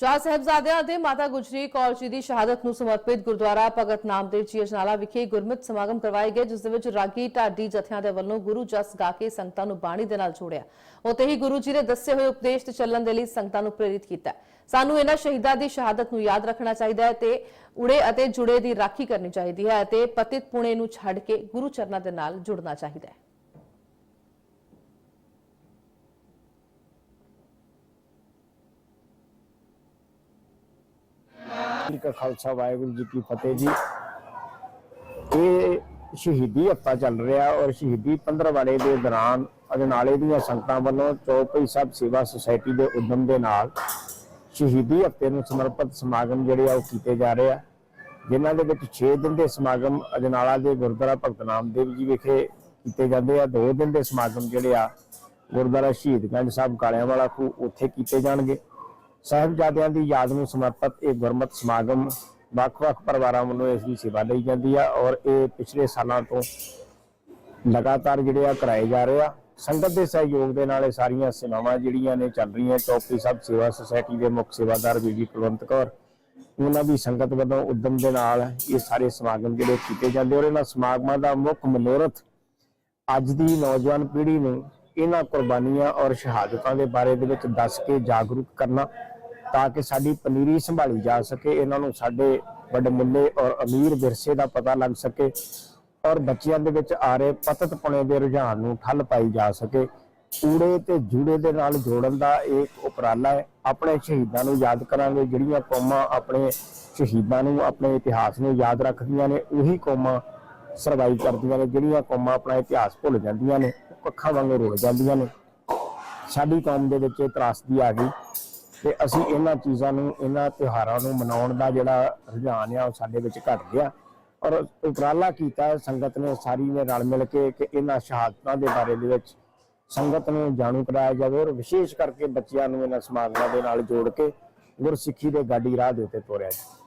ਚਾਰ ਸਾਹਿਬਜ਼ਾਦਿਆਂ ਅਤੇ ਮਾਤਾ ਗੁਜਰੀ ਕੌਰ ਜੀ ਦੀ ਸ਼ਹਾਦਤ ਨੂੰ ਸਮਰਪਿਤ ਗੁਰਦੁਆਰਾ ਭਗਤ ਨਾਮਦੇਵ ਜੀ ਅਜਨਾਲਾ ਵਿਖੇ ਗੁਰਮਤਿ ਸਮਾਗਮ ਕਰਵਾਏ ਗਏ, ਜਿਸ ਦੇ ਵਿੱਚ ਰਾਗੀ ਢਾਡੀ ਜਥਿਆਂ ਦੇ ਵੱਲੋਂ ਗੁਰੂ ਜਸ ਗਾ ਕੇ ਸੰਗਤਾਂ ਨੂੰ ਬਾਣੀ ਦੇ ਨਾਲ ਜੋੜਿਆ। ਉਤੇ ਹੀ ਗੁਰੂ ਜੀ ਦੇ ਦੱਸੇ ਹੋਏ ਉਪਦੇਸ਼ ਤੇ ਚੱਲਣ ਦੇ ਲਈ ਸੰਗਤਾਂ ਨੂੰ ਪ੍ਰੇਰਿਤ ਕੀਤਾ। ਸਾਨੂੰ ਇਹਨਾਂ ਸ਼ਹੀਦਾਂ ਦੀ ਸ਼ਹਾਦਤ ਨੂੰ ਯਾਦ ਰੱਖਣਾ ਚਾਹੀਦਾ ਹੈ ਤੇ ਉੜੇ ਅਤੇ ਜੁੜੇ ਦੀ ਰਾਖੀ ਕਰਨੀ ਚਾਹੀਦੀ ਹੈ ਅਤੇ ਪਤਿਤ ਪੁਣੇ ਨੂੰ ਛੱਡ ਕੇ ਗੁਰੂ ਚਰਨਾਂ ਦੇ ਨਾਲ ਜੁੜਨਾ ਚਾਹੀਦਾ ਹੈ। ਜੀ ਕਾ ਖਾਲਸਾ ਵਾਹਿਗੁਰੂ ਜੀ ਕੀ ਫਤਿਹ ਜੀ। ਇਹ ਸ਼ਹੀਦੀ ਹਫ਼ਤਾ ਚੱਲ ਰਿਹਾ ਔਰ ਸ਼ਹੀਦੀ 15 ਵਾਲੇ ਦੇ ਦੌਰਾਨ ਅਜਨਾਲੇ ਦੀਆਂ ਸੰਗਤਾਂ ਵੱਲੋਂ ਚੌਪਈ ਸਾਹਿਬ ਸੇਵਾ ਸੁਸਾਇਟੀ ਦੇ ਉਦਮ ਦੇ ਨਾਲ ਸ਼ਹੀਦੀ ਹਫ਼ਤੇ ਨੂੰ ਸਮਰਪਿਤ ਸਮਾਗਮ ਜਿਹੜੇ ਆ ਉਹ ਕੀਤੇ ਜਾ ਰਹੇ ਆ, ਜਿਨ੍ਹਾਂ ਦੇ ਵਿੱਚ 6 ਦਿਨ ਦੇ ਸਮਾਗਮ ਅਜਨਾਲਾ ਦੇ ਗੁਰਦੁਆਰਾ ਭਗਤ ਨਾਮਦੇਵ ਜੀ ਵਿਖੇ ਕੀਤੇ ਜਾਂਦੇ ਆ 2 ਦਿਨ ਦੇ ਸਮਾਗਮ ਜਿਹੜੇ ਆ ਗੁਰਦੁਆਰਾ ਸ਼ਹੀਦਗੰਜ ਸਾਹਿਬ ਕਾਲਿਆਂ ਵਾਲਾ ਖੂ ਉੱਥੇ ਕੀਤੇ ਜਾਣਗੇ। ਸਾਹਿਬਜ਼ਾਦਿਆਂ ਦੀ ਯਾਦ ਨੂੰ ਸਮਰਪਿਤ ਇਹ ਗੁਰਮਤਿ ਸਮਾਗਮ ਵੱਖ-ਵੱਖ ਪਰਿਵਾਰਾਂ ਵੱਲੋਂ ਇਸ ਦੀ ਸੇਵਾ ਲਈ ਜਾਂਦੀ ਆ ਔਰ ਇਹ ਪਿਛਲੇ ਸਾਲਾਂ ਤੋਂ ਲਗਾਤਾਰ ਜਿਹੜੇ ਆ ਕਰਾਏ ਜਾ ਰਹੇ ਆ। ਸੰਗਤ ਦੇ ਸਹਿਯੋਗ ਦੇ ਨਾਲ ਇਹ ਸਾਰੀਆਂ ਸੇਵਾਵਾਂ ਜਿਹੜੀਆਂ ਨੇ ਚੱਲ ਰਹੀਆਂ ਚੌਪੀ ਸਾਹਿਬ ਸੇਵਾ ਸੁਸਾਇਟੀ ਦੇ ਮੁੱਖ ਸੇਵਾਦਾਰ ਬੀਬੀ ਕੁਲਵੰਤ ਕੌਰ, ਉਹਨਾਂ ਦੀ ਸੰਗਤ ਵੱਲੋਂ ਉਦਮ ਦੇ ਨਾਲ ਇਹ ਸਾਰੇ ਸਮਾਗਮ ਜਿਹੜੇ ਕੀਤੇ ਜਾਂਦੇ ਔਰ ਇਹਨਾਂ ਸਮਾਗਮਾਂ ਦਾ ਮੁੱਖ ਮਨੋਰਥ ਅੱਜ ਦੀ ਨੌਜਵਾਨ ਪੀੜ੍ਹੀ ਨੂੰ ਇਹਨਾਂ ਕੁਰਬਾਨੀਆਂ ਔਰ ਸ਼ਹਾਦਤਾਂ ਦੇ ਬਾਰੇ ਦੇ ਵਿੱਚ ਦੱਸ ਕੇ ਜਾਗਰੂਕ ਕਰਨਾ ਤਾਂ ਕਿ ਸਾਡੀ ਪਨੀਰੀ ਸੰਭਾਲੀ ਜਾ ਸਕੇ, ਇਹਨਾਂ ਨੂੰ ਸਾਡੇ ਵੱਡਮੁੱਲੇ ਔਰ ਅਮੀਰ ਵਿਰਸੇ ਦਾ ਪਤਾ ਲੱਗ ਸਕੇ ਔਰ ਬੱਚਿਆਂ ਦੇ ਵਿੱਚ ਆ ਰਹੇ ਪਤਤਪਣੇ ਦੇ ਰੁਝਾਨ ਨੂੰ ਠੱਲ ਪਾਈ ਜਾ ਸਕੇ। ਊੜੇ ਤੇ ਜੂੜੇ ਦੇ ਨਾਲ ਜੋੜਨ ਦਾ ਇੱਕ ਉਪਰਾਲਾ ਹੈ। ਆਪਣੇ ਸ਼ਹੀਦਾਂ ਨੂੰ ਯਾਦ ਕਰਾਂਗੇ, ਜਿਹੜੀਆਂ ਕੌਮਾਂ ਆਪਣੇ ਸ਼ਹੀਦਾਂ ਨੂੰ, ਆਪਣੇ ਇਤਿਹਾਸ ਨੂੰ ਯਾਦ ਰੱਖਦੀਆਂ ਨੇ, ਉਹੀ ਕੌਮਾਂ ਸਰਵਾਈਵ ਕਰਦੀਆਂ ਨੇ, ਜਿਹੜੀਆਂ ਕੌਮਾਂ ਆਪਣਾ ਇਤਿਹਾਸ ਭੁੱਲ ਜਾਂਦੀਆਂ ਨੇ। ਅੱਖਾਂ ਵਾਂਗੂ ਰੁਲ ਜਾਂਦੀਆਂ ਨੇ। ਸਾਡੀ ਕੌਮ ਦੇ ਵਿੱਚ ਇਹ ਤਰਾਸਦੀ ਆ ਗਈ ਤੇ ਅਸੀਂ ਇਹਨਾਂ ਚੀਜ਼ਾਂ ਨੂੰ, ਇਹਨਾਂ ਤਿਉਹਾਰਾਂ ਨੂੰ ਮਨਾਉਣ ਦਾ ਜਿਹੜਾ ਰੁਝਾਨ ਆ ਉਹ ਸਾਡੇ ਵਿੱਚ ਘਟ ਗਿਆ। ਔਰ ਉਪਰਾਲਾ ਕੀਤਾ, ਸੰਗਤ ਨੇ ਸਾਰੀ ਨੇ ਰਲ ਮਿਲ ਕੇ ਕਿ ਇਹਨਾਂ ਸ਼ਹਾਦਤਾਂ ਦੇ ਬਾਰੇ ਦੇ ਵਿੱਚ ਸੰਗਤ ਨੂੰ ਜਾਣੂ ਕਰਾਇਆ ਜਾਵੇ ਔਰ ਵਿਸ਼ੇਸ਼ ਕਰਕੇ ਬੱਚਿਆਂ ਨੂੰ ਇਹਨਾਂ ਸਮਾਗਮਾਂ ਦੇ ਨਾਲ ਜੋੜ ਕੇ ਗੁਰਸਿੱਖੀ ਦੇ ਗਾਡੀ ਰਾਹ ਦੇ ਉੱਤੇ ਤੋਰਿਆ ਜਾਵੇ।